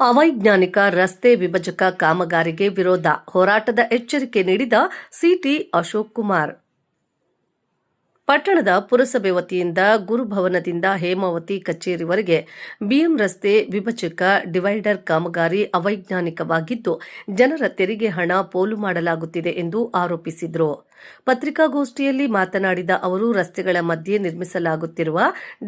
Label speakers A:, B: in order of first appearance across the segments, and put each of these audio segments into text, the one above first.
A: ಅವೈಜ್ಞಾನಿಕ ರಸ್ತೆ ವಿಭಜಕ ಕಾಮಗಾರಿಗೆ ವಿರೋಧ ಹೋರಾಟದ ಎಚ್ಚರಿಕೆ ನೀಡಿದ ಸಿಟಿ ಅಶೋಕ್ ಕುಮಾರ್. ಪಟ್ಟಣದ ಪುರಸಭೆ ವತಿಯಿಂದ ಗುರುಭವನದಿಂದ ಹೇಮಾವತಿ ಕಚೇರಿವರೆಗೆ ಬಿಎಂ ರಸ್ತೆ ವಿಭಜಕ ಡಿವೈಡರ್ ಕಾಮಗಾರಿ ಅವೈಜ್ಞಾನಿಕವಾಗಿದ್ದು ಜನರ ತೆರಿಗೆ ಹಣ ಪೋಲು ಮಾಡಲಾಗುತ್ತಿದೆ ಎಂದು ಆರೋಪಿಸಿದರು. ಪತ್ರಿಕಾಗೋಷ್ಠಿಯಲ್ಲಿ ಮಾತನಾಡಿದ ಅವರು, ರಸ್ತೆಗಳ ಮಧ್ಯೆ ನಿರ್ಮಿಸಲಾಗುತ್ತಿರುವ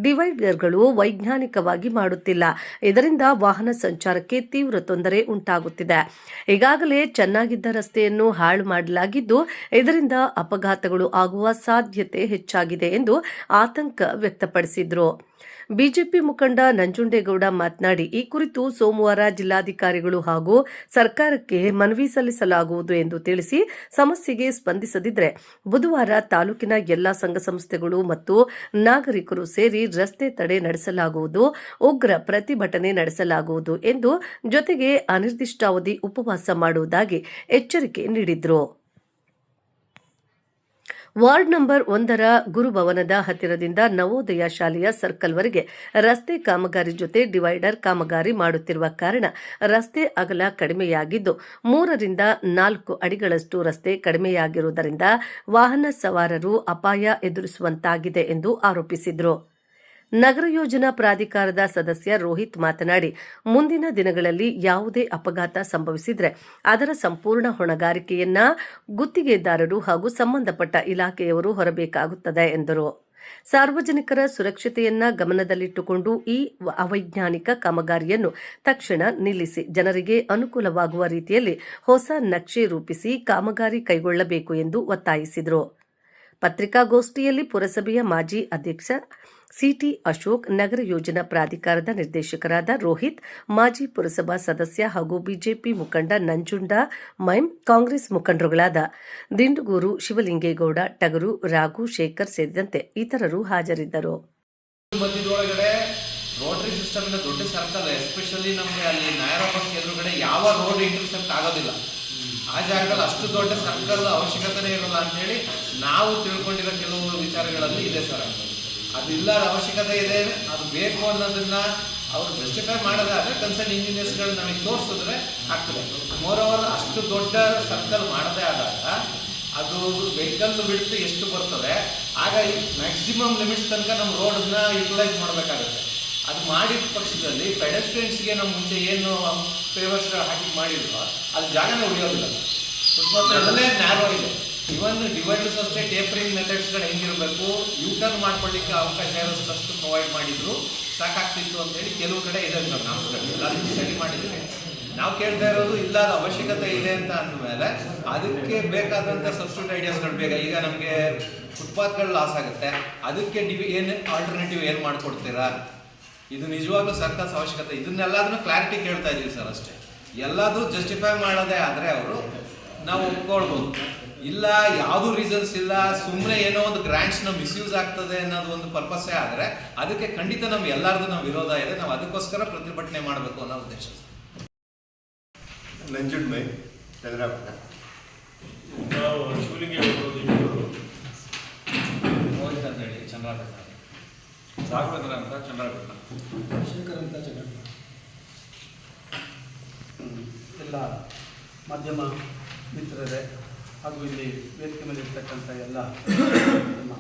A: ಡಿವೈಡರ್ಗಳು ವೈಜ್ಞಾನಿಕವಾಗಿ ಮಾಡುತ್ತಿಲ್ಲ. ಇದರಿಂದ ವಾಹನ ಸಂಚಾರಕ್ಕೆ ತೀವ್ರ ತೊಂದರೆ ಉಂಟಾಗುತ್ತಿದೆ. ಈಗಾಗಲೇ ಚೆನ್ನಾಗಿದ್ದ ರಸ್ತೆಯನ್ನು ಹಾಳು ಮಾಡಲಾಗಿದ್ದು, ಇದರಿಂದ ಅಪಘಾತಗಳು ಆಗುವ ಸಾಧ್ಯತೆ ಹೆಚ್ಚಾಗಿದೆ ಎಂದು ಆತಂಕ ವ್ಯಕ್ತಪಡಿಸಿದರು. ಬಿಜೆಪಿ ಮುಖಂಡ ನಂಜುಂಡೇಗೌಡ ಮಾತನಾಡಿ, ಈ ಕುರಿತು ಸೋಮವಾರ ಜಿಲ್ಲಾಧಿಕಾರಿಗಳು ಹಾಗೂ ಸರ್ಕಾರಕ್ಕೆ ಮನವಿ ಸಲ್ಲಿಸಲಾಗುವುದು ಎಂದು ತಿಳಿಸಿ ಸಮಸ್ಯೆಗೆ ಸ್ಪಂದಿಸದಿದ್ದರೆ ಬುಧವಾರ ತಾಲೂಕಿನ ಎಲ್ಲಾ ಸಂಘ ಸಂಸ್ಥೆಗಳು ಮತ್ತು ನಾಗರಿಕರು ಸೇರಿ ರಸ್ತೆ ತಡೆ ನಡೆಸಲಾಗುವುದು, ಉಗ್ರ ಪ್ರತಿಭಟನೆ ನಡೆಸಲಾಗುವುದು ಎಂದು ಜೊತೆಗೆ ಅನಿರ್ದಿಷ್ಟಾವಧಿ ಉಪವಾಸ ಮಾಡುವುದಾಗಿ ಎಚ್ಚರಿಕೆ ನೀಡಿದರು. ವಾರ್ಡ್ ನಂಬರ್ ಒಂದರ ಗುರುಭವನದ ಹತ್ತಿರದಿಂದ ನವೋದಯ ಶಾಲೆಯ ಸರ್ಕಲ್ವರೆಗೆ ರಸ್ತೆ ಕಾಮಗಾರಿ ಜೊತೆ ಡಿವೈಡರ್ ಕಾಮಗಾರಿ ಮಾಡುತ್ತಿರುವ ಕಾರಣ ರಸ್ತೆ ಅಗಲ ಕಡಿಮೆಯಾಗಿದ್ದು, ಮೂರರಿಂದ ನಾಲ್ಕು ಅಡಿಗಳಷ್ಟು ರಸ್ತೆ ಕಡಿಮೆಯಾಗಿರುವುದರಿಂದ ವಾಹನ ಸವಾರರು ಅಪಾಯ ಎದುರಿಸುವಂತಾಗಿದೆ ಎಂದು ಆರೋಪಿಸಿದರು. ನಗರ ಯೋಜನಾ ಪ್ರಾಧಿಕಾರದ ಸದಸ್ಯ ರೋಹಿತ್ ಮಾತನಾಡಿ, ಮುಂದಿನ ದಿನಗಳಲ್ಲಿ ಯಾವುದೇ ಅಪಘಾತ ಸಂಭವಿಸಿದರೆ ಅದರ ಸಂಪೂರ್ಣ ಹೊಣೆಗಾರಿಕೆಯನ್ನ ಗುತ್ತಿಗೆದಾರರು ಹಾಗೂ ಸಂಬಂಧಪಟ್ಟ ಇಲಾಖೆಯವರು ಹೊರಬೇಕಾಗುತ್ತದೆ ಎಂದರು. ಸಾರ್ವಜನಿಕರ ಸುರಕ್ಷತೆಯನ್ನ ಗಮನದಲ್ಲಿಟ್ಟುಕೊಂಡು ಈ ಅವೈಜ್ಞಾನಿಕ ಕಾಮಗಾರಿಯನ್ನು ತಕ್ಷಣ ನಿಲ್ಲಿಸಿ ಜನರಿಗೆ ಅನುಕೂಲವಾಗುವ ರೀತಿಯಲ್ಲಿ ಹೊಸ ನಕ್ಷೆ ರೂಪಿಸಿ ಕಾಮಗಾರಿ ಕೈಗೊಳ್ಳಬೇಕು ಎಂದು ಒತ್ತಾಯಿಸಿದರು. ಪತ್ರಿಕಾಗೋಷ್ಠಿಯಲ್ಲಿ ಪುರಸಭೆಯ ಮಾಜಿ ಅಧ್ಯಕ್ಷ ಸಿಟಿ ಅಶೋಕ್ ನಗರ ಯೋಜನಾ ಪ್ರಾಧಿಕಾರದ ನಿರ್ದೇಶಕರಾದ ರೋಹಿತ್, ಮಾಜಿ ಪುರಸಭಾ ಸದಸ್ಯ ಹಾಗೂ ಬಿಜೆಪಿ ಮುಖಂಡ ನಂಜುಂಡ, ಮೈಂ ಕಾಂಗ್ರೆಸ್ ಮುಖಂಡರುಗಳಾದ ದಿಂಡುಗೂರು ಶಿವಲಿಂಗೇಗೌಡ, ಟಗರು ರಾಘು ಶೇಖರ್ ಸೇರಿದಂತೆ ಇತರರು ಹಾಜರಿದ್ದರು.
B: ರೋಟರಿ ಸಿಸ್ಟಮ್ ಇಂದ ದೊಡ್ಡ ಸರ್ಕಲ್ ಎಸ್ಪೆಷಲಿ ನಮಗೆ ಅಲ್ಲಿ ನಾಯರಪ್ಪಸ್ ಎದುರುಗಡೆ ಯಾವ ರೋಡ್ ಇಂಟರ್ಸೆಪ್ಟ್ ಆಗೋದಿಲ್ಲ. ಆ ಜಾಗದಲ್ಲಿ ಅಷ್ಟು ದೊಡ್ಡ ಸರ್ಕಲ್ ಅವಶ್ಯಕತೆನೇ ಇರಲ್ಲ ಅಂತ ಹೇಳಿ ನಾವು ತಿಳ್ಕೊಂಡಿರೋ ಕೆಲವು ವಿಚಾರಗಳಲ್ಲಿ ಇದೆ ಸರ್ ಅದು ಅವಶ್ಯಕತೆ ಇದೆ, ಅದು ಬೇಕು ಅನ್ನೋದನ್ನ ಅವರು ಜಸ್ಟಿಫೈ ಮಾಡೋದಾದ್ರೆ ಕನ್ಸರ್ನ್ ಇಂಜಿನಿಯರ್ಸ್ಗಳು ನಮಗೆ ತೋರಿಸಿದ್ರೆ ಆಗ್ತದೆ. ಮೋರ್ ಓವರ್ ಅಷ್ಟು ದೊಡ್ಡ ಸರ್ಕಲ್ ಮಾಡದೇ ಆದಾಗ ಅದು ವೆಹಿಕಲ್ ಬಿಡ್ತು ಎಷ್ಟು ಬರ್ತದೆ, ಆಗ ಮ್ಯಾಕ್ಸಿಮಮ್ ಲಿಮಿಟ್ಸ್ ತನಕ ನಮ್ಮ ರೋಡನ್ನ ಯುಟಿಲೈಸ್ ಮಾಡಬೇಕಾಗುತ್ತೆ. ಅದು ಮಾಡಿದ ಪಕ್ಷದಲ್ಲಿ ಪೆಡೆಸ್ಟ್ರಿಯನ್ಸ್ಗೆ ನಮ್ಮ ಮುಂಚೆ ಏನು ಫೇವರ್ಸ್ ಹಾಕಿ ಮಾಡಿದ್ರು ಅದು ಜಾಗನೇ ಉಳಿಯೋದಿಲ್ಲ. ಫುಟ್ಪಾತ್ ನ್ಯಾರೋ ಇದೆ. ಇವನ್ ಡಿವೈಡರ್ಸ್ ಅಷ್ಟೇ ಟೇಪರಿಂಗ್ ಮೆಥಡ್ಸ್ಗಳು ಹೆಂಗಿರಬೇಕು ಯೂ ಟರ್ನ್ ಮಾಡ್ಕೊಳ್ಳಿಕ್ಕೆ ಅವಕಾಶ ಇರೋಷ್ಟು ಪ್ರೊವೈಡ್ ಮಾಡಿದ್ರು. ಸಾಕಾಗ್ತಿತ್ತು ಅಂತೇಳಿ ಕೆಲವು ಕಡೆ ಇದೆ ಸರ್ ನಾವು ಸ್ಟಡಿ ಮಾಡಿದ್ದೀವಿ ನಾವು ಕೇಳ್ತಾ ಇರೋದು ಇಲ್ಲದ ಅವಶ್ಯಕತೆ ಇದೆ ಅಂತ ಅಂದಮೇಲೆ ಅದಕ್ಕೆ ಬೇಕಾದಂಥ ಸಬ್ಸ್ಟಿಟ್ಯೂಟ್ ಐಡಿಯಾಸ್ಗಳು ಬೇಗ ಈಗ ನಮಗೆ ಫುಟ್ಪಾತ್ಗಳು ಲಾಸ್ ಆಗುತ್ತೆ. ಅದಕ್ಕೆ ಡಿವಿ ಏನು ಆಲ್ಟರ್ನೇಟಿವ್ ಏನು ಮಾಡಿಕೊಡ್ತೀರಾ? ಇದು ನಿಜವಾಗ್ಲೂ ಸರ್ಕಸ್ ಅವಶ್ಯಕತೆ. ಇದನ್ನೆಲ್ಲದನ್ನು ಕ್ಲಾರಿಟಿ ಕೇಳ್ತಾ ಇದೀವಿ ಸರ್ ಅಷ್ಟೇ. ಎಲ್ಲದೂ ಜಸ್ಟಿಫೈ ಮಾಡೋದೇ ಆದರೆ ಅವರು ನಾವು ಒಪ್ಕೊಳ್ಬೋದು. ಇಲ್ಲ ಯಾವುದು ರೀಸನ್ಸ್ ಇಲ್ಲ ಸುಮ್ಮನೆ ಏನೋ ಒಂದು ಗ್ರ್ಯಾಂಟ್ಸ್ನ ಮಿಸ್ಯೂಸ್ ಆಗ್ತದೆ ಅನ್ನೋದು ಒಂದು ಪರ್ಪಸ್ಸೇ ಆದರೆ ಅದಕ್ಕೆ ಖಂಡಿತ ನಮ್ಗೆ ಎಲ್ಲರದು ನಾವು ವಿರೋಧ ಇದೆ ನಾವು ಅದಕ್ಕೋಸ್ಕರ ಪ್ರತಿಭಟನೆ ಮಾಡಬೇಕು ಅನ್ನೋ ಉದ್ದೇಶ.
C: ನಂಜುಂಡ್ಮೈ
D: ನಾವು ಇಬ್ಬರು
B: ಮೋಹಿತ್ ಅಂತ ಹೇಳಿ ಚಂದ್ರಪಟ್ಟಣ
D: ರಾಘವೇಂದ್ರ ಅಂತ ಚಂದ್ರಪಟ್ಟಣ
E: ಶೇಖರ್ ಅಂತ ಜಗನ್ ಎಲ್ಲ ಮಾಧ್ಯಮ ಮಿತ್ರರೇ. ಹಾಗೂ ಇಲ್ಲಿ ವೇದಿಕೆ ಮೇಲೆ ಇರ್ತಕ್ಕಂಥ ಎಲ್ಲ ನಮ್ಮ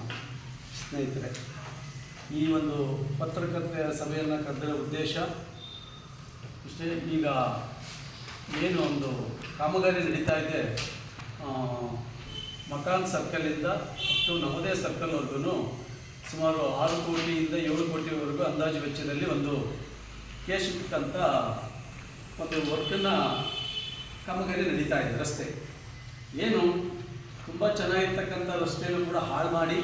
E: ಸ್ನೇಹಿತರೆ, ಈ ಒಂದು ಪತ್ರಕರ್ತೆಯ ಸಭೆಯನ್ನು ಕರೆದಿರೋ ಉದ್ದೇಶ ಇಷ್ಟೇ. ಈಗ ಏನು ಒಂದು ಕಾಮಗಾರಿ ನಡೀತಾ ಇದೆ ಮಕಾನ್ ಸರ್ಕಲಿಂದ ಮತ್ತು ನವೋದಯ ಸರ್ಕಲ್ವರೆಗೂ ಸುಮಾರು ಆರು ಕೋಟಿಯಿಂದ ಏಳು ಕೋಟಿವರೆಗೂ ಅಂದಾಜು ವೆಚ್ಚದಲ್ಲಿ ಒಂದು ಕೆ ಒಂದು ವರ್ಕನ್ನು ಕಾಮಗಾರಿ ನಡೀತಾ ಇದೆ ರಸ್ತೆ. ಏನು? ತುಂಬ ಚೆನ್ನಾಗಿರ್ತಕ್ಕಂಥ ರಸ್ತೆಯನ್ನು ಕೂಡ ಹಾಳು ಮಾಡಿ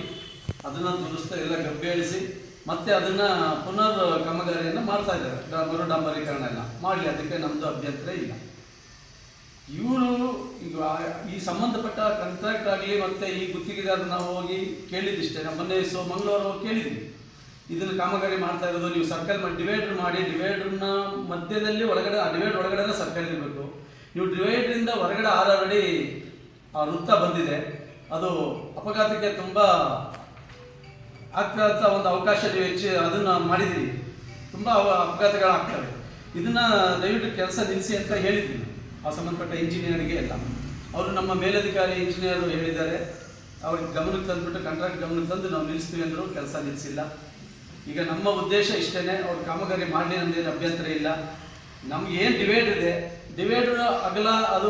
E: ಅದನ್ನು ದುರಸ್ತ ಎಲ್ಲ ಗಬ್ಬೇಳಿಸಿ ಮತ್ತೆ ಅದನ್ನು ಪುನರ್ ಕಾಮಗಾರಿಯನ್ನು ಮಾಡ್ತಾ ಇದ್ದಾರೆ. ಮರು ಡಾಂಬರೀಕರಣ ಎಲ್ಲ. ಮಾಡಲಿ, ಅದಕ್ಕೆ ನಮ್ಮದು ಅಭ್ಯಂತರ ಇಲ್ಲ. ಇವರು ಈಗ ಈ ಸಂಬಂಧಪಟ್ಟ ಕಾಂಟ್ರಾಕ್ಟ್ ಆಗಲಿ ಮತ್ತೆ ಈ ಗುತ್ತಿಗೆದಾರರು ನಾವು ಹೋಗಿ ಕೇಳಿದ್ದಿಷ್ಟೇ. ನಮ್ಮ ಮೊನ್ನೆ ಸೊ ಮಂಗಳವಾರ ಹೋಗಿ ಕೇಳಿದ್ವಿ. ಇದನ್ನು ಕಾಮಗಾರಿ ಮಾಡ್ತಾ ಇರೋದು, ನೀವು ಸರ್ಕಲ್ ಡಿವೈಡರ್ ಮಾಡಿ ಡಿವೈಡರ್ನ ಮಧ್ಯದಲ್ಲಿ ಒಳಗಡೆ, ಆ ಡಿವೈಡ್ ಒಳಗಡೆ ಸರ್ಕಲ್ ಇರಬೇಕು. ನೀವು ಡಿವೈಡ್ರಿಂದ ಹೊರಗಡೆ ಆರು ಅಡಿ ಆ ವೃತ್ತ ಬಂದಿದೆ. ಅದು ಅಪಘಾತಕ್ಕೆ ತುಂಬ ಆಗ್ತಾ ಒಂದು ಅವಕಾಶ ನೀವು ಹೆಚ್ಚು ಅದನ್ನು ಮಾಡಿದ್ದೀವಿ ತುಂಬ ಅಪಘಾತಗಳಾಗ್ತವೆ. ಇದನ್ನ ದಯವಿಟ್ಟು ಕೆಲಸ ನಿಲ್ಲಿಸಿ ಅಂತ ಹೇಳಿದ್ವಿ ಆ ಸಂಬಂಧಪಟ್ಟ ಇಂಜಿನಿಯರ್ಗೆ ಎಲ್ಲ. ಅವರು ನಮ್ಮ ಮೇಲಧಿಕಾರಿ ಇಂಜಿನಿಯರ್ ಹೇಳಿದ್ದಾರೆ. ಅವ್ರಿಗೆ ಗಮನಕ್ಕೆ ತಂದುಬಿಟ್ಟು ಕಾಂಟ್ರಾಕ್ಟ್ ಗಮನಕ್ಕೆ ತಂದು ನಾವು ನಿಲ್ಲಿಸ್ತೀವಿ ಅಂದರು ಕೆಲಸ ನಿಲ್ಲಿಸಿಲ್ಲ ಈಗ ನಮ್ಮ ಉದ್ದೇಶ ಇಷ್ಟೇ ಅವ್ರು ಕಾಮಗಾರಿ ಮಾಡಲಿ ನಮ್ದೇನು ಅಭ್ಯಂತರ ಇಲ್ಲ. ನಮ್ಗೆ ಏನು ಡಿವೈಡ್ ಇದೆ ಡಿವೈಡ್ ಅಗಲ, ಅದು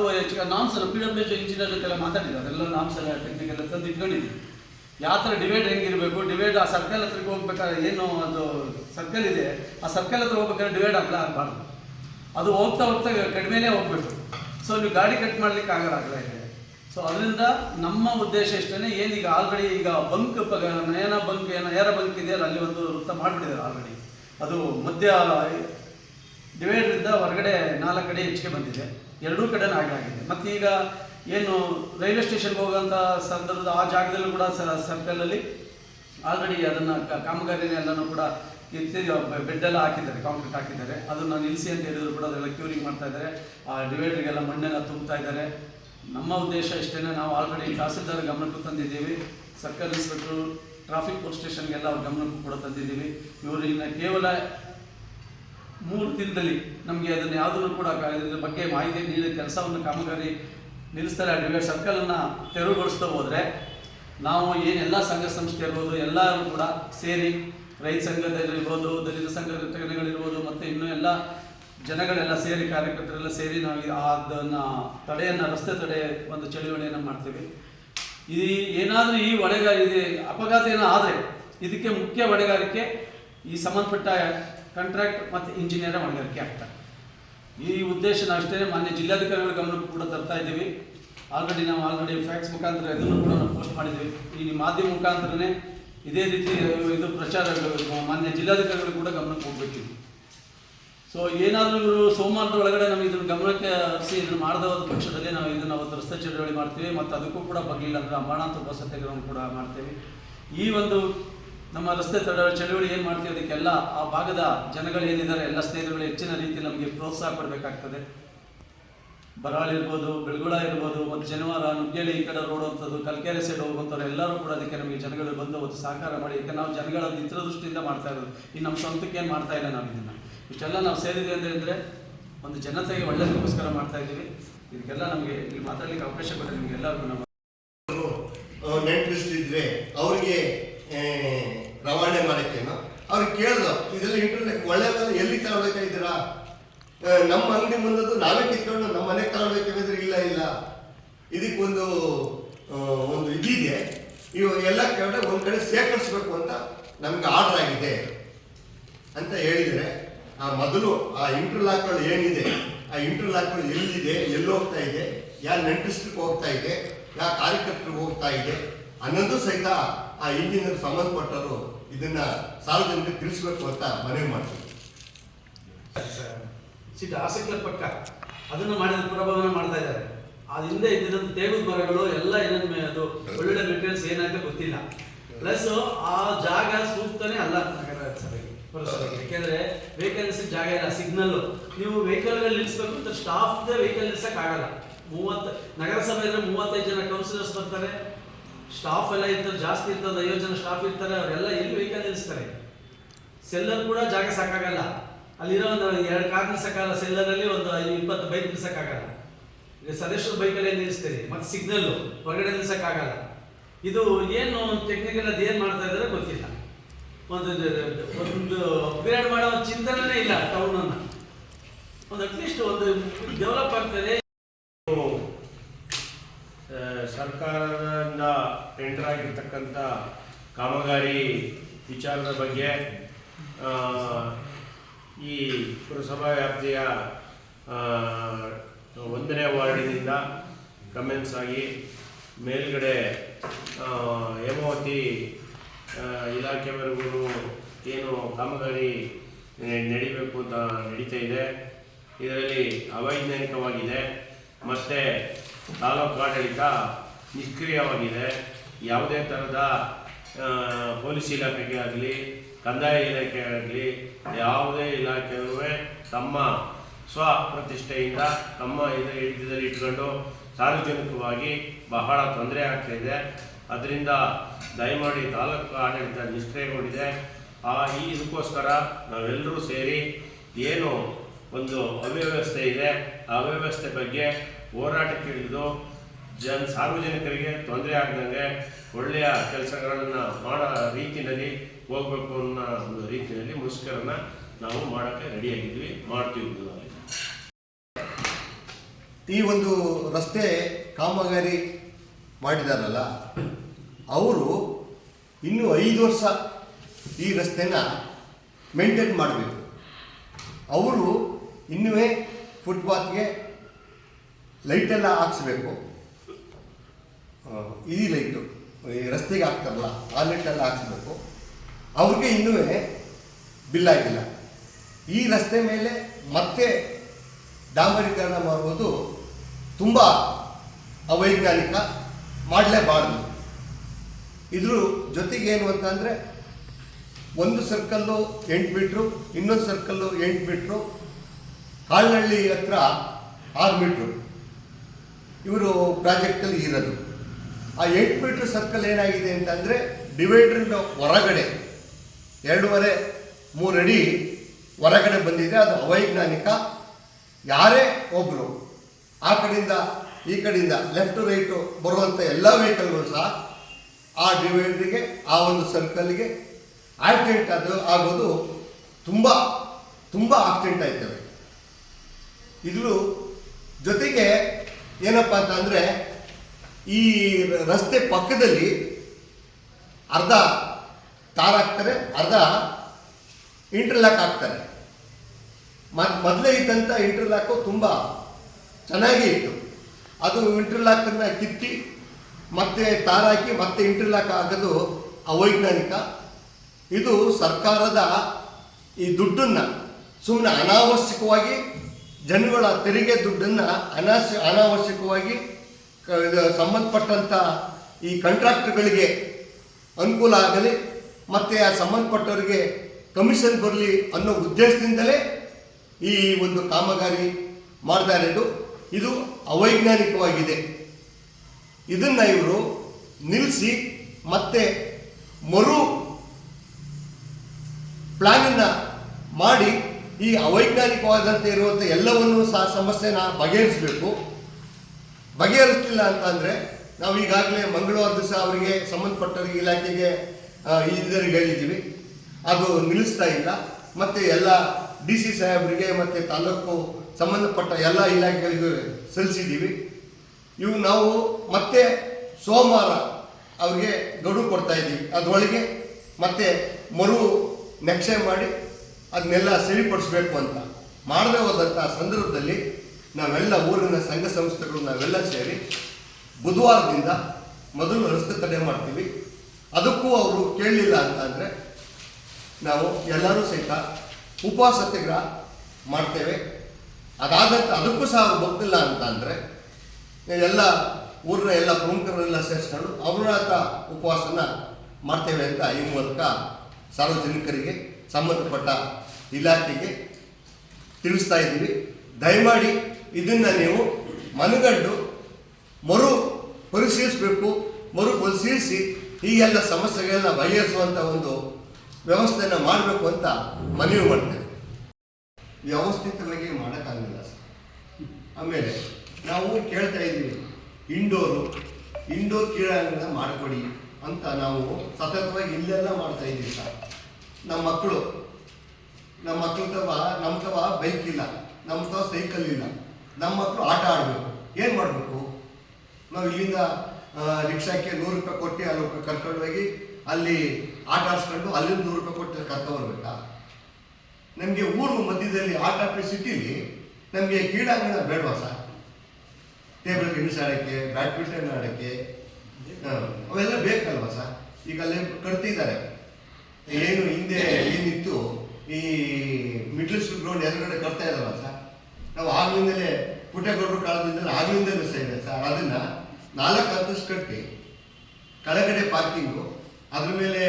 E: ನಾಮ್ಸ್ ಪಿ ಡಬ್ಲ್ಯೂ ಇಂಜಿನಿಯರ್ ಜೊತೆ ಎಲ್ಲ ಮಾತಾಡಿದ್ರು. ಅದೆಲ್ಲ ನಾಮ್ಸ್ ಎಲ್ಲ ಟೆಕ್ನಿಕಲ್ ತಂದು ಇಟ್ಕೊಂಡಿದ್ವಿ ಯಾವ ಥರ ಡಿವೈಡ್ ಹೆಂಗಿರಬೇಕು? ಡಿವೈಡ್ ಆ ಸರ್ಕಲ್ ಹತ್ರಕ್ಕೆ ಹೋಗ್ಬೇಕಾದ್ರೆ ಏನು ಅದು ಸರ್ಕಲ್ ಇದೆ. ಆ ಸರ್ಕಲ್ ಹತ್ರ ಹೋಗ್ಬೇಕಾದ್ರೆ ಡಿವೈಡ್ ಆಗಲ್ಲ ಆಗಬಾರ್ದು. ಅದು ಹೋಗ್ತಾ ಹೋಗ್ತಾ ಕಡಿಮೆನೇ ಹೋಗ್ಬೇಕು. ಸೊ ನೀವು ಗಾಡಿ ಕಟ್ ಮಾಡ್ಲಿಕ್ಕೆ ಆಗಲ್ಲ ಆಗಲ್ಲ ಇದೆ. ಸೊ ಅದರಿಂದ ನಮ್ಮ ಉದ್ದೇಶ ಇಷ್ಟೇ ಏನೀಗ ಆಲ್ರೆಡಿ ಈಗ ಬಂಕ್ ನಯನ ಬಂಕ್ ಏನೋ ಏರ ಬಂಕ್ ಇದೆಯಲ್ಲ, ಅಲ್ಲಿ ಒಂದು ವೃತ್ತ ಮಾಡಿಬಿಟ್ಟಿದ್ದಾರೆ ಆಲ್ರೆಡಿ ಅದು ಮಧ್ಯ ಡಿವೈಡ್ರಿಂದ ಹೊರಗಡೆ ನಾಲ್ಕು ಕಡೆ ಹೆಚ್ಚಿಗೆ ಬಂದಿದೆ. ಎರಡೂ ಕಡೆ ಹಾಗೆ ಆಗಿದೆ. ಮತ್ತು ಈಗ ಏನು ರೈಲ್ವೆ ಸ್ಟೇಷನ್ಗೆ ಹೋಗೋಂಥ ಸಂದರ್ಭದ ಆ ಜಾಗದಲ್ಲೂ ಕೂಡ ಸರ್ಕಲಲ್ಲಿ ಆಲ್ರೆಡಿ ಅದನ್ನು ಕಾಮಗಾರಿನ ಎಲ್ಲನೂ ಕೂಡ ಎತ್ತಿ ಬೆಡ್ ಎಲ್ಲ ಹಾಕಿದ್ದಾರೆ ಕಾಂಕ್ರೀಟ್ ಹಾಕಿದ್ದಾರೆ. ಅದನ್ನು ನಿಲ್ಲಿಸಿ ಅಂತ ಹೇಳಿದ್ರು ಕೂಡ ಅದೆಲ್ಲ ಕ್ಯೂರಿಂಗ್ ಮಾಡ್ತಾ ಇದ್ದಾರೆ. ಆ ಡಿವೈಡ್ರಿಗೆಲ್ಲ ಮಣ್ಣೆಲ್ಲ ತುಂಬ್ತಾ ಇದ್ದಾರೆ. ನಮ್ಮ ಉದ್ದೇಶ ಇಷ್ಟೇ ನಾವು ಆಲ್ರೆಡಿ ತಹಸೀಲ್ದಾರ್ ಗಮನಕ್ಕೂ ತಂದಿದ್ದೀವಿ. ಸರ್ಕಲ್ ಇನ್ಸ್ಪೆಕ್ಟ್ರು ಟ್ರಾಫಿಕ್ ಪೋಸ್ಟ್ ಸ್ಟೇಷನ್ಗೆಲ್ಲ ಅವ್ರ ಗಮನಕ್ಕೂ ಕೂಡ ತಂದಿದ್ದೀವಿ. ಇವರು ಕೇವಲ ಮೂರು ದಿನದಲ್ಲಿ ನಮಗೆ ಅದನ್ನು ಯಾವುದನ್ನು ಕೂಡ ಇದ್ರ ಬಗ್ಗೆ ಮಾಹಿತಿ ನೀಡಿದ ಕೆಲಸವನ್ನು ಕಾಮಗಾರಿ ನಿಲ್ಲಿಸ್ತಾರೆ ಡಿವೈ ಸರ್ಕಲನ್ನು ತೆರವುಗೊಳಿಸ್ತಾ ಹೋದರೆ ನಾವು ಏನೆಲ್ಲ ಸಂಘ ಸಂಸ್ಥೆ ಇರ್ಬೋದು, ಎಲ್ಲರೂ ಕೂಡ ಸೇರಿ ರೈತ ಸಂಘದಲ್ಲಿರ್ಬೋದು, ದಲಿತ ಸಂಘಟನೆಗಳಿರ್ಬೋದು, ಮತ್ತು ಇನ್ನೂ ಎಲ್ಲ ಜನಗಳೆಲ್ಲ ಸೇರಿ ಕಾರ್ಯಕರ್ತರೆಲ್ಲ ಸೇರಿ ನಾವು ಅದನ್ನು ತಡೆಯನ್ನು, ರಸ್ತೆ ತಡೆ ಒಂದು ಚಳುವಳಿಯನ್ನು ಮಾಡ್ತೀವಿ. ಈ ಏನಾದರೂ ಈ ಹೊಣೆಗಾರಿ ಇದೆ ಅಪಘಾತ ಏನೋ ಆದರೆ ಇದಕ್ಕೆ ಮುಖ್ಯ ಹೊಣೆಗಾರಿಕೆ ಈ ಸಂಬಂಧಪಟ್ಟ ಕಾಂಟ್ರಾಕ್ಟ್ ಮತ್ತು ಇಂಜಿನಿಯರ್ ಹೊಣೆಗಾರಿಕೆ ಆಗ್ತಾರೆ ಈ ಉದ್ದೇಶ ಅಷ್ಟೇ ಮಾನ್ಯ ಜಿಲ್ಲಾಧಿಕಾರಿಗಳ ಗಮನಕ್ಕೂ ಕೂಡ ತರ್ತಾ ಇದ್ದೀವಿ. ಆಲ್ರೆಡಿ ನಾವು ಆಲ್ರೆಡಿ ಫ್ಯಾಕ್ಸ್ ಮುಖಾಂತರ ಇದನ್ನು ಕೂಡ ನಾವು ಪೋಸ್ಟ್ ಮಾಡಿದ್ದೀವಿ. ಈ ಮಾಧ್ಯಮ ಮುಖಾಂತರನೇ ಇದೇ ರೀತಿ ಇದು ಪ್ರಚಾರ ಮಾನ್ಯ ಜಿಲ್ಲಾಧಿಕಾರಿಗಳು ಕೂಡ ಗಮನಕ್ಕೆ ಹೋಗ್ಬೇಕಿದೆ ಸೊ ಏನಾದರೂ ಇವರು ಸೋಮವಾರದ ಒಳಗಡೆ ನಮಗೆ ಇದನ್ನು ಗಮನಕ್ಕೆ ಹರಿಸಿ ಇದನ್ನು ಮಾಡದ ಪಕ್ಷದಲ್ಲಿ ನಾವು ಇದನ್ನು ಅವತ್ತು ರಸ್ತೆ ಚಳವಳಿ ಮಾಡ್ತೀವಿ. ಮತ್ತು ಅದಕ್ಕೂ ಕೂಡ ಬಗ್ಲಿಲ್ಲ ಅಂದರೆ ಅಮರಣಾಂತ ಸತ್ಯಾಗ್ರಹವನ್ನು ಕೂಡ ಮಾಡ್ತೀವಿ. ಈ ಒಂದು ನಮ್ಮ ರಸ್ತೆ ತಡ ಚಳುವಳಿ ಏನು ಮಾಡ್ತೀವಿ ಅದಕ್ಕೆಲ್ಲ ಆ ಭಾಗದ ಜನಗಳು ಏನಿದ್ದಾರೆ, ಎಲ್ಲ ಸ್ನೇಹಿತರುಗಳು ಹೆಚ್ಚಿನ ರೀತಿ ನಮಗೆ ಪ್ರೋತ್ಸಾಹ ಕೊಡಬೇಕಾಗ್ತದೆ. ಬರಾಳ್ ಇರ್ಬೋದು, ಬೆಳಗುಳ ಇರ್ಬೋದು ಮತ್ತು ಜನವಾರ ನುಗ್ಗೇಳಿ ಈ ಕಡೆ ರೋಡ್ ಹೋಗ್ತದ್ದು, ಕಲ್ಕೆರೆ ಸೈಡ್ ಹೋಗುವಂಥವ್ರು ಎಲ್ಲರೂ ಕೂಡ ಅದಕ್ಕೆ ನಮಗೆ ಜನಗಳು ಬಂದು ಒಂದು ಸಹಕಾರ ಮಾಡಿ ಯಾಕೆ ನಾವು ಜನಗಳ ದೃಷ್ಟಿಯಿಂದ ಮಾಡ್ತಾ ಇರೋದು. ಈ ನಮ್ಮ ಸ್ವಂತಕ್ಕೆ ಏನು ಮಾಡ್ತಾ ಇಲ್ಲ ನಾವು ಇದನ್ನು. ಇಷ್ಟೆಲ್ಲ ನಾವು ಸೇರಿದ್ವಿ ಅಂದರೆ ಒಂದು ಜನತೆಗೆ ಒಳ್ಳೆಯದಕ್ಕೋಸ್ಕರ ಮಾಡ್ತಾ ಇದ್ದೀವಿ. ಇದಕ್ಕೆಲ್ಲ ನಮಗೆ ಇಲ್ಲಿ ಮಾತಾಡಲಿಕ್ಕೆ ಅವಕಾಶ ಕೊಟ್ಟರೆ ನಿಮಗೆ ಎಲ್ಲರಿಗೂ ನಮ್ಮ
C: ನೆಂಟರಿಸ್ತಿದ್ರೆ ಅವ್ರಿಗೆ ರವಾನೆ ಮಾಡೋಕ್ಕೇನು ಅವ್ರಿಗೆ ಕೇಳ್ದು, ಇದೆಲ್ಲ ಇಂಟರ್ನೆಟ್ ಒಳ್ಳೆ ಎಲ್ಲಿ ತಗೊಳ್ಬೇಕಾಗಿದ್ದೀರಾ? ನಮ್ಮ ಅಂಗಡಿ ಮುಂದದ್ದು ನಾವೇ ಕಿತ್ಕೊಂಡು ನಮ್ಮ ಮನೆಗೆ ತಗೊಳ್ಬೇಕಾಗಿದ್ರೆ ಇಲ್ಲ ಇಲ್ಲ. ಇದಕ್ಕೊಂದು ಒಂದು ಒಂದು ಇದಿದೆ. ಇವು ಎಲ್ಲ ಕೇಳಿದ್ರೆ ಒಂದು ಕಡೆ ಸೇಕರಿಸ್ಬೇಕು ಅಂತ ನಮ್ಗೆ ಆರ್ಡರ್ ಆಗಿದೆ ಅಂತ ಹೇಳಿದರೆ, ಆ ಮೊದಲು ಆ ಇಂಟರ್ಲಾಕ್ಗಳು ಏನಿದೆ, ಆ ಇಂಟರ್ಲಾಕ್ಗಳು ಎಲ್ಲಿದೆ, ಎಲ್ಲಿ ಹೋಗ್ತಾ ಇದೆ, ಯಾರ ನೆಂಟಿಸ್ಟ್ರಿಗೆ ಹೋಗ್ತಾ ಇದೆ ಯಾವ ಕಾರ್ಯಕರ್ತರಿಗೆ ಹೋಗ್ತಾ ಇದೆ ಅನ್ನೋದು ಸಹಿತ ಆ ಇಂಜಿನಿಯರ್ ಸಂಬಂಧಪಟ್ಟವರು ಇದನ್ನ ಸಾರ್ವಜನಿಕರಿಗೆ ತಿಳಿಸಬೇಕು ಅಂತ ಮನವಿ ಮಾಡ್ತೀವಿ
E: ಆಸಕ್ತಿ ಪಕ್ಕ ಅದನ್ನು ಮಾಡಿದ ಪ್ರಭಾವನ ಮಾಡ್ತಾ ಇದ್ದಾರೆ. ಅದು ಹಿಂದೆ ಇದ್ದಿದ್ದಂಥ ತೇಗು ಮರಗಳು ಎಲ್ಲ ಏನೇನು ಅದು ಒಳ್ಳೊಳ್ಳೆ ಮೆಟೀರಿಯಲ್ಸ್ ಏನಂತ ಗೊತ್ತಿಲ್ಲ. ಪ್ಲಸ್ ಆ ಜಾಗ ಸೂಕ್ತನೇ ಅಲ್ಲ ನಗರ ಯಾಕೆಂದ್ರೆ ಜಾಗ ಇಲ್ಲ ಸಿಗ್ನಲ್ ನೀವು ವೆಹಿಕಲ್ಗಳಲ್ಲಿ ನಿಲ್ಲಿಸ್ಬೇಕು ಅಂತ ಸ್ಟಾಫ್ ವೆಹಿಕಲ್ ನಿಲ್ಸಕ್ ಆಗಲ್ಲ. ಮೂವತ್ತು ನಗರಸಭೆ ಮೂವತ್ತೈದು ಜನ ಕೌನ್ಸಿಲರ್ಸ್ ಬರ್ತಾರೆ. ಸ್ಟಾಫ್ ಎಲ್ಲ ಇರ್ತದೆ, ಜಾಸ್ತಿ ಇರ್ತದೆ, ಐವತ್ತು ಜನ ಸ್ಟಾಫ್ ಇರ್ತಾರೆ, ಅವರೆಲ್ಲ ಎಲ್ಲಿ ವೆಹಿಕಲ್ ನಿಲ್ಲಿಸ್ತಾರೆ? ಸೆಲ್ಲರ್ ಕೂಡ ಜಾಗ ಸಾಕಾಗಲ್ಲ. ಅಲ್ಲಿರೋ ಒಂದು ಎರಡು ಕಾರ್ ನಿಲ್ಸಕ್ಕಾಗಲ್ಲ ಸೆಲ್ಲರಲ್ಲಿ ಒಂದು ಇಪ್ಪತ್ತು ಬೈಕ್ ನಿಲ್ಸಕ್ಕಾಗಲ್ಲ. ಈಗ ಸದಸ್ಯರ ಬೈಕಲ್ಲೇ ನಿಲ್ಲಿಸ್ತೀರಿ, ಮತ್ತೆ ಸಿಗ್ನಲ್ ಹೊರಗಡೆ ನಿಲ್ಸಕ್ಕಾಗಲ್ಲ. ಇದು ಏನು ಟೆಕ್ನಿಕಲ್ ಅದು ಏನು ಮಾಡ್ತಾ ಇದ್ದಾರೆ ಗೊತ್ತಿಲ್ಲ. ಒಂದು ಒಂದು ಅಪ್ಗ್ರೇಡ್ ಮಾಡೋ ಚಿಂತನೆ ಇಲ್ಲ ಟೌನನ್ನು ಒಂದು ಅಟ್ಲೀಸ್ಟ್ ಒಂದು ಡೆವಲಪ್ ಆಗ್ತದೆ.
F: ಆಗಿರ್ತಕ್ಕಂಥ ಕಾಮಗಾರಿ ವಿಚಾರದ ಬಗ್ಗೆ ಈ ಪುರಸಭಾ ವ್ಯಾಪ್ತಿಯ ಒಂದನೇ ವಾರ್ಡಿನಿಂದ ಕಮೆಂಟ್ಸ್ ಆಗಿ ಮೇಲ್ಗಡೆ ಹೇಮಾವತಿ ಇಲಾಖೆವರೆಗೂ ಏನು ಕಾಮಗಾರಿ ನಡಿಬೇಕು ಅಂತ ನಡೀತಾ ಇದೆ. ಇದರಲ್ಲಿ ಅವೈಜ್ಞಾನಿಕವಾಗಿದೆ. ಮತ್ತು ತಾಲೂಕು ಆಡಳಿತ ನಿಷ್ಕ್ರಿಯವಾಗಿದೆ. ಯಾವುದೇ ಥರದ ಪೊಲೀಸ್ ಇಲಾಖೆಗೆ ಆಗಲಿ, ಕಂದಾಯ ಇಲಾಖೆ ಆಗಲಿ, ಯಾವುದೇ ಇಲಾಖೆಯೂ ತಮ್ಮ ಸ್ವ ಪ್ರತಿಷ್ಠೆಯಿಂದ ತಮ್ಮ ಇದು ಹಿಡಿತದಲ್ಲಿ ಇಟ್ಕೊಂಡು ಸಾರ್ವಜನಿಕವಾಗಿ ಬಹಳ ತೊಂದರೆ ಆಗ್ತಾ ಇದೆ. ಅದರಿಂದ ದಯಮಾಡಿ ತಾಲೂಕು ಆಡಳಿತ ನಿಷ್ಕ್ರಿಯಗೊಂಡಿದೆ. ಆ, ಈ ಇದಕ್ಕೋಸ್ಕರ ನಾವೆಲ್ಲರೂ ಸೇರಿ ಏನು ಒಂದು ಅವ್ಯವಸ್ಥೆ ಇದೆ. ಆ ಅವ್ಯವಸ್ಥೆ ಬಗ್ಗೆ ಹೋರಾಟಕ್ಕೆ ಇಳಿದು ಜನ ಸಾರ್ವಜನಿಕರಿಗೆ ತೊಂದರೆ ಆಗದಂಗೆ ಒಳ್ಳೆಯ ಕೆಲಸಗಳನ್ನು ಮಾಡೋ ರೀತಿಯಲ್ಲಿ ಹೋಗ್ಬೇಕು ಅನ್ನೋ ಒಂದು ರೀತಿಯಲ್ಲಿ ಮುಷ್ಕರನ್ನ ನಾವು ಮಾಡೋಕ್ಕೆ ರೆಡಿಯಾಗಿದ್ವಿ, ಮಾಡ್ತೀವಿ
C: ಈ ಒಂದು ರಸ್ತೆ ಕಾಮಗಾರಿ ಮಾಡಿದಾರಲ್ಲ, ಅವರು ಇನ್ನು ಐದು ವರ್ಷ ಈ ರಸ್ತೆನ ಮೇಂಟೈನ್ ಮಾಡಬೇಕು. ಅವರು ಇನ್ನೂ ಫುಟ್ಪಾತ್ಗೆ ಲೈಟೆಲ್ಲ ಹಾಕ್ಸ್ಬೇಕು. ಈ ಲೈಟು ಈ ರಸ್ತೆಗೆ ಹಾಕ್ತಾರಲ್ಲ ಆ ಲೈಟಲ್ಲಿ ಹಾಕ್ಸ್ಬೇಕು. ಅವ್ರಿಗೆ ಇನ್ನೂ ಬಿಲ್ ಆಗಿಲ್ಲ. ಈ ರಸ್ತೆ ಮೇಲೆ ಮತ್ತೆ ಡಾಂಬರೀಕರಣ ಮಾಡುವುದು ತುಂಬ ಅವೈಜ್ಞಾನಿಕ ಮಾಡಲೇಬಾರ್ದು. ಇದ್ರ ಜೊತೆಗೆ ಏನು ಅಂತಂದರೆ ಒಂದು ಸರ್ಕಲ್ಲು ಎಂಟು ಮೀಟ್ರು ಇನ್ನೊಂದು ಸರ್ಕಲ್ಲು ಎಂಟು ಮೀಟ್ರು ಕಾಲ್ನಳ್ಳಿ ಹತ್ರ ಆರು ಮೀಟ್ರು ಇವರು ಪ್ರಾಜೆಕ್ಟಲ್ಲಿ ಇರೋದು. ಆ ಎಂಟು ಮೀಟ್ರ್ ಸರ್ಕಲ್ ಏನಾಗಿದೆ ಅಂತಂದರೆ ಡಿವೈಡರ್ನ ಹೊರಗಡೆ ಎರಡೂವರೆ ಮೂರು ಅಡಿ ಹೊರಗಡೆ ಬಂದಿದೆ. ಅದು ಅವೈಜ್ಞಾನಿಕ. ಯಾರೇ ಒಬ್ಬರು ಆ ಕಡೆಯಿಂದ, ಈ ಕಡೆಯಿಂದ ಲೆಫ್ಟ್ ರೈಟು ಬರುವಂಥ ಎಲ್ಲ ವೆಹಿಕಲ್ಗಳು ಸಹ ಆ ಡಿವೈಡ್ರಿಗೆ ಆ ಒಂದು ಸರ್ಕಲ್ಗೆ ಆಕ್ಸಿಡೆಂಟ್ ಅದು ಆಗೋದು ತುಂಬ ತುಂಬ ಆಕ್ಸಿಡೆಂಟ್ ಆಯ್ತವೆ. ಇದು ಜೊತೆಗೆ ಏನಪ್ಪ ಅಂತಂದರೆ ಈ ರಸ್ತೆ ಪಕ್ಕದಲ್ಲಿ ಅರ್ಧ ತಾರ್ ಹಾಕ್ತಾರೆ, ಅರ್ಧ ಇಂಟರ್ಲಾಕ್ ಹಾಕ್ತಾರೆ. ಮೊದಲೇ ಇದ್ದಂಥ ಇಂಟರ್ಲಾಕು ತುಂಬ ಚೆನ್ನಾಗಿ ಇತ್ತು. ಅದು ಇಂಟರ್ಲಾಕನ್ನು ಕಿತ್ತಿ ಮತ್ತೆ ತಾರ್ ಹಾಕಿ ಮತ್ತೆ ಇಂಟರ್ಲಾಕ್ ಆಗೋದು ಅವೈಜ್ಞಾನಿಕ. ಇದು ಸರ್ಕಾರದ ಈ ದುಡ್ಡನ್ನು ಸುಮ್ಮನೆ ಅನಾವಶ್ಯಕವಾಗಿ ಜನಗಳ ತೆರಿಗೆ ದುಡ್ಡನ್ನು ಅನಾಶ, ಅನಾವಶ್ಯಕವಾಗಿ ಸಂಬಂಧಪಟ್ಟಂಥ ಈ ಕಾಂಟ್ರಾಕ್ಟ್ಗಳಿಗೆ ಅನುಕೂಲ ಆಗಲಿ, ಮತ್ತು ಆ ಸಂಬಂಧಪಟ್ಟವರಿಗೆ ಕಮಿಷನ್ ಬರಲಿ ಅನ್ನೋ ಉದ್ದೇಶದಿಂದಲೇ ಈ ಒಂದು ಕಾಮಗಾರಿ ಮಾಡ್ತಾ ಇರೋದು ಇದು ಅವೈಜ್ಞಾನಿಕವಾಗಿದೆ. ಇದನ್ನ ಇವರು ನಿಲ್ಲಿಸಿ ಮತ್ತೆ ಮರು ಪ್ಲಾನನ್ನ ಮಾಡಿ ಈ ಅವೈಜ್ಞಾನಿಕವಾದಂತೆ ಇರುವಂಥ ಎಲ್ಲವನ್ನೂ ಸಹ ಸಮಸ್ಯೆನ ಬಗೆಹರಿಸಬೇಕು. ಬಗೆಹರಿಸ್ತಿಲ್ಲ ಅಂತಂದರೆ ನಾವು ಈಗಾಗಲೇ ಮಂಗಳವಾರ ದಿವಸ ಅವರಿಗೆ ಸಂಬಂಧಪಟ್ಟವರಿಗೆ ಇಲಾಖೆಗೆ ಇದರಿಗೆ ಹೇಳಿದ್ದೀವಿ. ಅದು ನಿಲ್ಲಿಸ್ತಾ ಇಲ್ಲ. ಮತ್ತು ಎಲ್ಲ ಡಿ ಸಿ ಸಾಹೇಬರಿಗೆ ಮತ್ತು ತಾಲೂಕು ಸಂಬಂಧಪಟ್ಟ ಎಲ್ಲ ಇಲಾಖೆಗಳಿಗೂ ಸಲ್ಲಿಸಿದ್ದೀವಿ. ಇವು ನಾವು ಮತ್ತೆ ಸೋಮವಾರ ಅವರಿಗೆ ಗಡುವು ಕೊಡ್ತಾ ಇದ್ದೀವಿ. ಅದರೊಳಗೆ ಮತ್ತೆ ಮರು ನಕ್ಷೆ ಮಾಡಿ ಅದನ್ನೆಲ್ಲ ಸರಿಪಡಿಸ್ಬೇಕು ಅಂತ. ಮಾಡದೆ ಹೋದಂಥ ಸಂದರ್ಭದಲ್ಲಿ ನಾವೆಲ್ಲ ಊರಿನ ಸಂಘ ಸಂಸ್ಥೆಗಳು ನಾವೆಲ್ಲ ಸೇರಿ ಬುಧವಾರದಿಂದ ಮೊದಲು ರಸ್ತೆ ತಡೆ ಮಾಡ್ತೀವಿ. ಅದಕ್ಕೂ ಅವರು ಕೇಳಲಿಲ್ಲ ಅಂತ ಅಂದರೆ ನಾವು ಎಲ್ಲರೂ ಸಹಿತ ಉಪವಾಸ ಸತ್ಯಾಗ್ರಹ ಮಾಡ್ತೇವೆ. ಅದಾದಂತ ಅದಕ್ಕೂ ಸಹ ಅವ್ರು ಗೊತ್ತಿಲ್ಲ ಅಂತ ಅಂದರೆ ಎಲ್ಲ ಊರಿನ ಎಲ್ಲ ಪ್ರಮುಖರನ್ನೆಲ್ಲ ಸೇರಿಸ್ಕೊಂಡು ಅವರ ಉಪವಾಸನ ಮಾಡ್ತೇವೆ ಅಂತ ಈ ಮೂಲಕ ಸಾರ್ವಜನಿಕರಿಗೆ ಸಂಬಂಧಪಟ್ಟ ಇಲಾಖೆಗೆ ತಿಳಿಸ್ತಾ ಇದ್ದೀವಿ. ದಯಮಾಡಿ ಇದನ್ನು ನೀವು ಮನಗಂಡು ಮರು ಪರಿಶೀಲಿಸಬೇಕು, ಮರು ಪರಿಶೀಲಿಸಿ ಈ ಎಲ್ಲ ಸಮಸ್ಯೆಗಳನ್ನ ಬಗೆಹರಿಸುವಂಥ ಒಂದು ವ್ಯವಸ್ಥೆಯನ್ನು ಮಾಡಬೇಕು ಅಂತ ಮನವಿ ಮಾಡ್ತೇವೆ ವ್ಯವಸ್ಥಿತವಾಗಿ ಮಾಡೋಕ್ಕಾಗಲಿಲ್ಲ ಸರ್. ಆಮೇಲೆ ನಾವು ಕೇಳ್ತಾ ಇದ್ದೀವಿ, ಇಂಡೋರು, ಇಂಡೋರ್ ಕ್ರೀಡಾಂಗಣ ಮಾಡಿಕೊಡಿ ಅಂತ ನಾವು ಸತತವಾಗಿ ಇಲ್ಲೆಲ್ಲ ಮಾಡ್ತಾ ಇದ್ದೀವಿ ಸರ್. ನಮ್ಮ ಮಕ್ಕಳು, ನಮ್ಮ ಮಕ್ಕಳ ತವ ನಮ್ಮ ತವ ಬೈಕ್ ಇಲ್ಲ ನಮ್ಮ ತವ ಸೈಕಲ್ ಇಲ್ಲ. ನಮ್ಮ ಮಕ್ಕಳು ಆಟ ಆಡಬೇಕು. ಏನು ಮಾಡಬೇಕು? ನಾವು ಇಲ್ಲಿಂದ ರಿಕ್ಷಾಕ್ಕೆ ನೂರು ರೂಪಾಯಿ ಕೊಟ್ಟು ಅಲ್ಲಿ ಕರ್ಕೊಂಡು ಹೋಗಿ ಅಲ್ಲಿ ಆಟ ಆಡಿಸ್ಕೊಂಡು ಅಲ್ಲಿಂದ ನೂರು ರೂಪಾಯಿ ಕೊಟ್ಟು ಕರ್ಕೊಂಡ್ಬರ್ಬೇಕಾ? ನಮಗೆ ಊರು ಮಧ್ಯದಲ್ಲಿ ಆಟ ಆಟ ಸಿಟಿಲಿ ನಮಗೆ ಕ್ರೀಡಾಂಗಣ ಬೇಡವಾ ಸರ್? ಟೇಬಲ್ ಟೆನ್ನಿಸ್ ಆಡೋಕ್ಕೆ, ಬ್ಯಾಡ್ಮಿಂಟನ್ ಆಡೋಕ್ಕೆ ಅವೆಲ್ಲ ಬೇಕಲ್ವಾ ಸರ್? ಈಗ ಅಲ್ಲಿ ಕಟ್ತಿದ್ದಾರೆ. ಏನು ಹಿಂದೆ ಏನಿತ್ತು, ಈ ಮಿಡ್ಲ್ ಸ್ಕೂಲ್ ಗ್ರೌಂಡ್ ಎದುರುಗಡೆ ಕಟ್ತಾ ಇದ್ದಾರಲ್ಲ ಸರ್? ನಾವು ಆಗ್ಲಿಂದಲೇ ಪುಟ್ಟಗೌಡರು ಕಾಲದಿಂದಲೇ ಆಗ್ಲಿಂದಲೇ ಸಹ ಇದೆ ಸರ್. ಅದನ್ನ ನಾಲ್ಕು ಅಂತಸ್ತು ಕಟ್ಟಿ ಕೆಳಗಡೆ ಪಾರ್ಕಿಂಗು ಅದ್ರ ಮೇಲೆ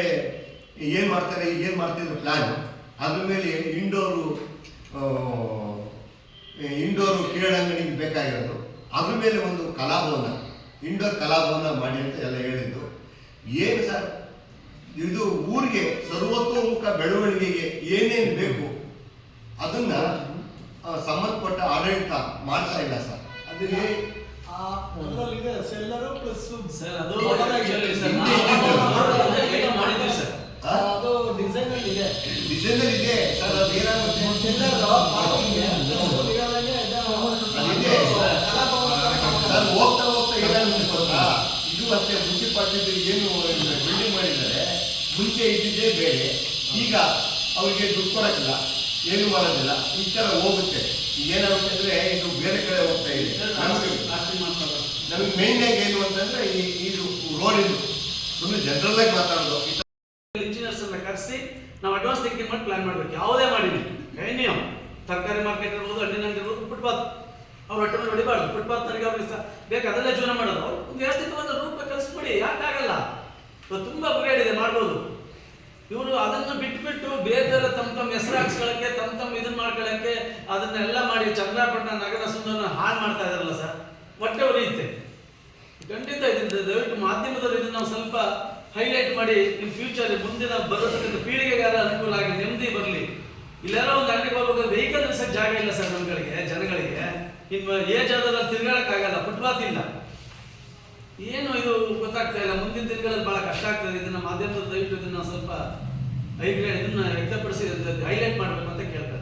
C: ಏನು ಮಾಡ್ತಾರೆ ಏನು ಮಾಡ್ತಿದ್ರು ಪ್ಲ್ಯಾನ್ ಅದ್ರ ಮೇಲೆ ಇಂಡೋರು ಇಂಡೋರು ಕ್ರೀಡಾಂಗಣಿಗೆ ಬೇಕಾಗಿರೋದು. ಅದ್ರ ಮೇಲೆ ಒಂದು ಕಲಾಭವನ ಇಂಡೋರ್ ಕಲಾಭವನ ಮಾಡಿ ಅಂತ ಎಲ್ಲ ಹೇಳಿದ್ದು. ಏನು ಸರ್? ಇದು ಊರಿಗೆ ಸರ್ವತೋಮುಖ ಬೆಳವಣಿಗೆಗೆ ಏನೇನು ಬೇಕು, ಅದನ್ನ ಸಂಬಂಧಪಟ್ಟ ಆಡಳಿತ ಮಾಡ್ತಾ ಇಲ್ಲ ಸರ್. ಅದಕ್ಕೆ
G: ಅದರಲ್ಲಿದೆ ಸೆಲ್ಲರು ಪ್ಲಸ್
E: ಸರ್ ಅದು ಗೈಡ್ ಮಾಡಿದ್ವಿ ಸರ್.
C: ಆ?
G: ಅದು ಡಿಸೈನ್ ಅಲ್ಲಿ ಇದೆ
C: ಡಿಸೈನರ್ ಇದೆ ಸರ್ ಅದು ಏನಾಗುತ್ತೆ?
G: ಸೆಲ್ಲರ್ ಪಾರ್ಕಿಂಗ್
C: ಹೋಗ್ತಾ ಹೋಗ್ತಾ ಏನಾಗುತ್ತೆ ಗೊತ್ತಾ? ಇದು ಅಷ್ಟೇ ಮುನ್ಸಿಪಾಲ್ಟಿ ಏನು ಬಿಲ್ಡಿಂಗ್ ಮಾಡಿದ್ದಾರೆ ಮುಂಚೆ ಇದ್ದಿದ್ದೇ ಬೇರೆ. ಈಗ ಅವರಿಗೆ ದುಡ್ಡು ಕೊಡಕ್ಕಿಲ್ಲ. ಏನು ಮಾಡೋದಿಲ್ಲ ಈ ಥರ ಹೋಗುತ್ತೆ. ಏನಾಗುತ್ತೆ ಅಂದರೆ ಇದು ಬೇರೆ ಕಡೆ ಹೋಗ್ತಾ ಇದೆ. ನಮಗೆ ಮೇನ್ ಆಗಿ ಏನು ಅಂತಂದ್ರೆ ಈ ಇದು ರೋಡ್ ಇದು. ಸುಮ್ಮನೆ ಜನರಲ್ ಆಗಿ ಮಾತಾಡೋದು.
E: ಇಂಜಿನಿಯರ್ಸ್ ಅನ್ನ ಕರೆಸಿ ನಾವು ಅಡ್ವಾನ್ಸ್ ಥಿಂಕಿಂಗ್ ಮಾಡಿ ಪ್ಲಾನ್ ಮಾಡಬೇಕು. ಯಾವುದೇ ಮಾಡಿದ್ವಿ ಏನೇ ತರಕಾರಿ ಮಾರ್ಕೆಟ್ ಇರ್ಬೋದು ಹಣ್ಣಿನ ಅಂಗಡಿ ಇರ್ಬೋದು ಫುಟ್ಪಾತ್ ಅವ್ರು ಹೊಟ್ಟೆ ಮೇಲೆ ಹೊಡಿಬಾರ್ದು. ಫುಟ್ಪಾತ್ ನನಗೆ ಅವ್ರಿಗೆ ಸಹ ಬೇಕು ಅದೆಲ್ಲ ಜೀವನ ಮಾಡೋದು. ಅವ್ರು ಒಂದು ವ್ಯವಸ್ಥಿತವಾದ ರೂಪ ಕಲಿಸ್ಬಿಡಿ. ಯಾಕಾಗಲ್ಲ? ತುಂಬ ತುಂಬಾ ಬಗೆಹರಿದೆ ಮಾಡ್ಬೋದು. ಇವರು ಅದನ್ನು ಬಿಟ್ಬಿಟ್ಟು ಬೇರೆ ತಮ್ಮ ತಮ್ಮ ಹೆಸರು ಹಾಕ್ಸ್ಕೊಳಕ್ಕೆ ತಮ್ಮ ತಮ್ಮ ಇದನ್ನ ಮಾಡ್ಕೊಳಕ್ಕೆ ಅದನ್ನೆಲ್ಲ ಮಾಡಿ ಚಂದ್ರಾಪಟ್ಟಣ ನಗರ ಸುಂದರನ ಹಾಳು ಮಾಡ್ತಾ ಇದಾರಲ್ಲ ಸರ್. ಹೊಟ್ಟೆ ಉರಿಯುತ್ತೆ. ಖಂಡಿತ ಇದರಿಂದ ದಯವಿಟ್ಟು ಮಾಧ್ಯಮದಲ್ಲಿ ಇದನ್ನ ನಾವು ಸ್ವಲ್ಪ ಹೈಲೈಟ್ ಮಾಡಿ ನಿಮ್ಮ ಫ್ಯೂಚರ್ ಮುಂದಿನ ಬರತಕ್ಕಂಥ ಪೀಳಿಗೆಗಾರ ಅನುಕೂಲ ಆಗಿ ನೆಮ್ಮದಿ ಬರಲಿ. ಇಲ್ಲೆಲ್ಲ ಒಂದು ಅಂಗಡಿಗೆ ಹೋಗ್ಬೇಕಾದ್ರೆ ವೆಹಿಕಲ್ ಸರ್ ಜಾಗ ಇಲ್ಲ ಸರ್ ನಮ್ಗಳಿಗೆ, ಜನಗಳಿಗೆ. ಇನ್ನು ಏಜ್ ಆದ್ರೆ ತಿರ್ಗಾಡಕ್ಕಾಗಲ್ಲ ಫುಟ್ಪಾತ್ ಇಲ್ಲ. ಏನು ಇದು ಗೊತ್ತಾಗ್ತಾ ಇಲ್ಲ. ಮುಂದಿನ ದಿನಗಳಲ್ಲಿ ಬಹಳ ಕಷ್ಟ ಆಗ್ತದೆ. ಇದನ್ನ ಮಾಧ್ಯಮದ ದಯವಿಟ್ಟು ಇದನ್ನ ಸ್ವಲ್ಪ ಇದನ್ನ ವ್ಯಕ್ತಪಡಿಸಿ ಹೈಲೈಟ್ ಮಾಡಬೇಕು ಅಂತ ಕೇಳ್ತಾರೆ